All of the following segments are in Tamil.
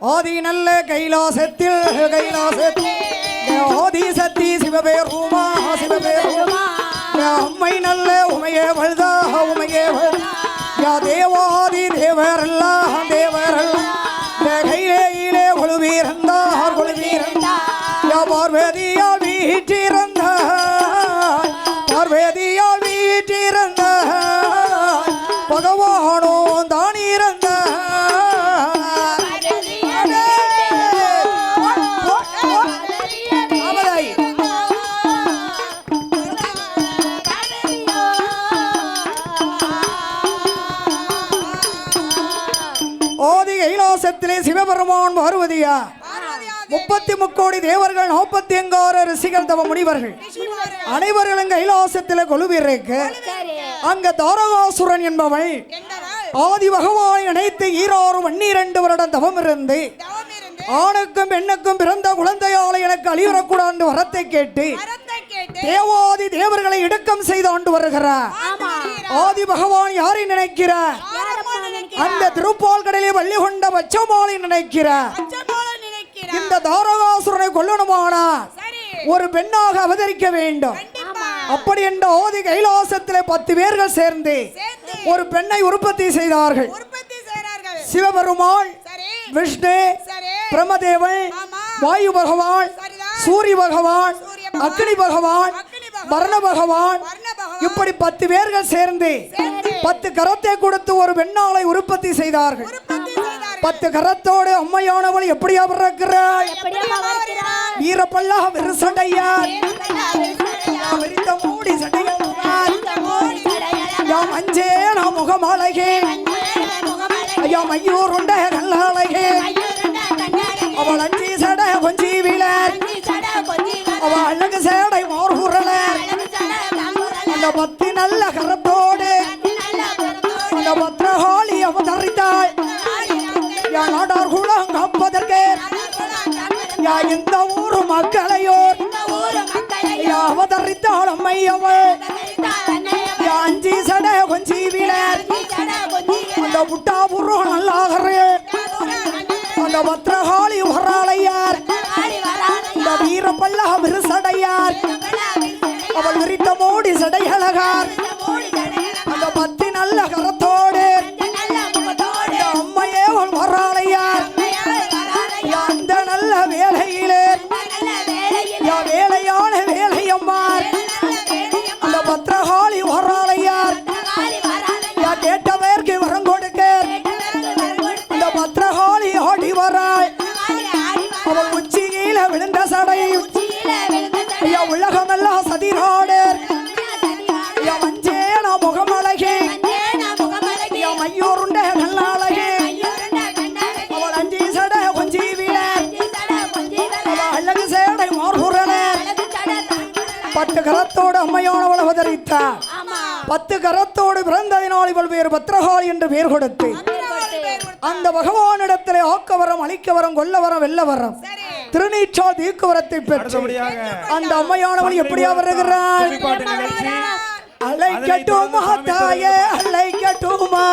ஆதி நல்ல கைலாசத்தில் கைலாசத்தில். ஆதி சக்தி சிவபேருமா சிவபேருமா. அம்மை நல்ல உமையே வழுதா உமையே யா தேவாதி தேவரெல்லாம் தேவரெல்லாம் இந்த கையிலே கொழுவீரந்தார் கொழுவீரந்தார் யா பார்வதியா வீற்றிருந்தார் பார்வதியா வீற்றிருந்தார் பகவானோ ஓதி கைலாசத்திலே சிவபெருமான் பார்வதியா? முப்பத்தி முக்கோடி தேவர்கள் நாற்பத்தி எங்காறு ரிஷிகள் தவ முனிவர்கள். அனைவர்களும் கைலாசத்திலே கொழுவிற்கு அங்க தாரகாசுரன் என்பவள். ஆதி பகவானை நினைத்து ஈராறு பன்னிரண்டு வருடம் தவம் இருந்து ஆணுக்கும் பெண்ணுக்கும் பிறந்த குழந்தையாலை எனக்கு அழிவரக்கூடாது வரத்தை கேட்டு தேவாதி தேவர்களை இடுக்கம் செய்து ஆண்டு வருகிறார். ஆதி பகவான் யாரை நினைக்கிறார்? அந்த திருப்பால் கடலில் வள்ளி கொண்ட பச்சமாலை நினைக்கிறார். இந்த தாரகாசுரனை கொல்லணுமானா ஒரு பெண்ணாக அவதரிக்க வேண்டும். அப்படி என்ற ஆதி கைலாசத்திலே பத்து பேர்கள் சேர்ந்து ஒரு பெண்ணை உற்பத்தி செய்தார்கள். சிவபெருமான் விஷ்ணு பிரமதேவன். வாயு பகவான். சூரிய பகவான் அக்னி பகவான் அக்னி பகவான், இப்படி பத்து பேர்கள் சேர்ந்து பத்து கரத்தை கொடுத்து ஒரு பெண்ணாளை உற்பத்தி செய்தார்கள். பத்து கரத்தோடு அம்மையானவள் எப்படியா பிறக்கிறாள்? வீரப்பல்லா விருசடையார் விரித்த மூடி சடையார் யாம் அஞ்சே நாம் முகமாளகே ஐயா மையூர் உண்ட கல்லாளகே அவள் அஞ்சி சட கொஞ்சி விழர் அவள் அழகு சேடை மோர்குரல அந்த பத்தி நல்ல கரத்தோடு யா நாடார் குலம் காப்பதற்கு. யா இந்த ஊர் மக்களையோ யா அவதரித்தாள் அம்மையவள் யா அஞ்சி சட கொஞ்சி விழர் அந்த புட்டா புருவம் நல்லாகிறே அந்த பத்ரகாளி வராளையார். இந்த வீரப்பல்லா விருசடையார். அவள் விரித்த மோடி சடையழகார். அந்த பத்தி நல்ல கரத்த உலகமெல்லாம் வஞ்சேன முகமழகே மையூருண்ட கல்லாளகே அவள் அஞ்சி சட கொஞ்சி வீழ அவள் அழகு சேடை மார்புரல பத்து கரத்தோடு அம்மையானவள் அவதரித்தார் பத்து கரத்தோடு பிறந்ததினால் இவள் வேறு பத்ரகாளி என்று பெயர் கொடுத்து அந்த பகவானிடத்திலே ஆக்க வரம் அழிக்க வரம் கொல்ல வரம் வெல்ல வரம் திருநீச்சால் தீக்குவரத்தை பெற்று அந்த அம்மையானவள் எப்படியா வருகிறாள் அழைக்கட்டுமா தாயே அழைக்கட்டுமா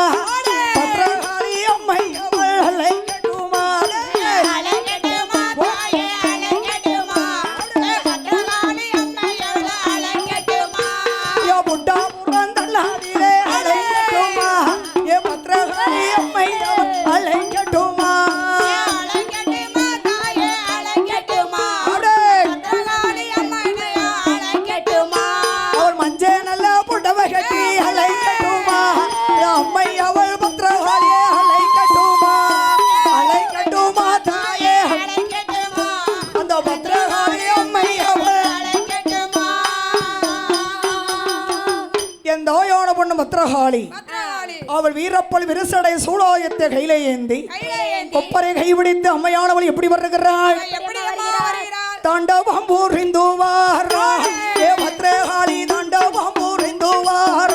பத்ரகாளி. அவள் வீரப்பல் விரிசடை சூடாயத்தை கையிலே ஏந்தி கொப்பரை கைபிடித்து அம்மையானவள் எப்படி வருகிறாள்? தாண்டவம் பூரிந்து வாரா ஏ பத்ரகாளி தாண்டவம் வாரா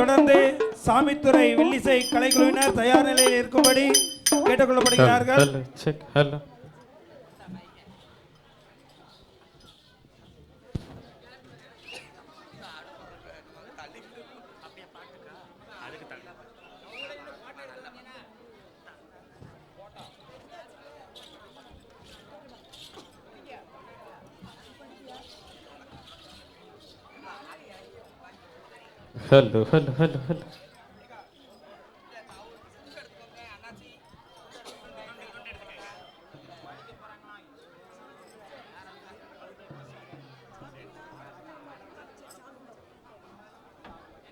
தொடர்ந்து சாமித்துறை வில்லிசை கலைக்குழுவினர் தயார் நிலையில் இருக்கும்படி கேட்டுக்கொள்ளப்படுகிறார்கள். Hello hello hello hello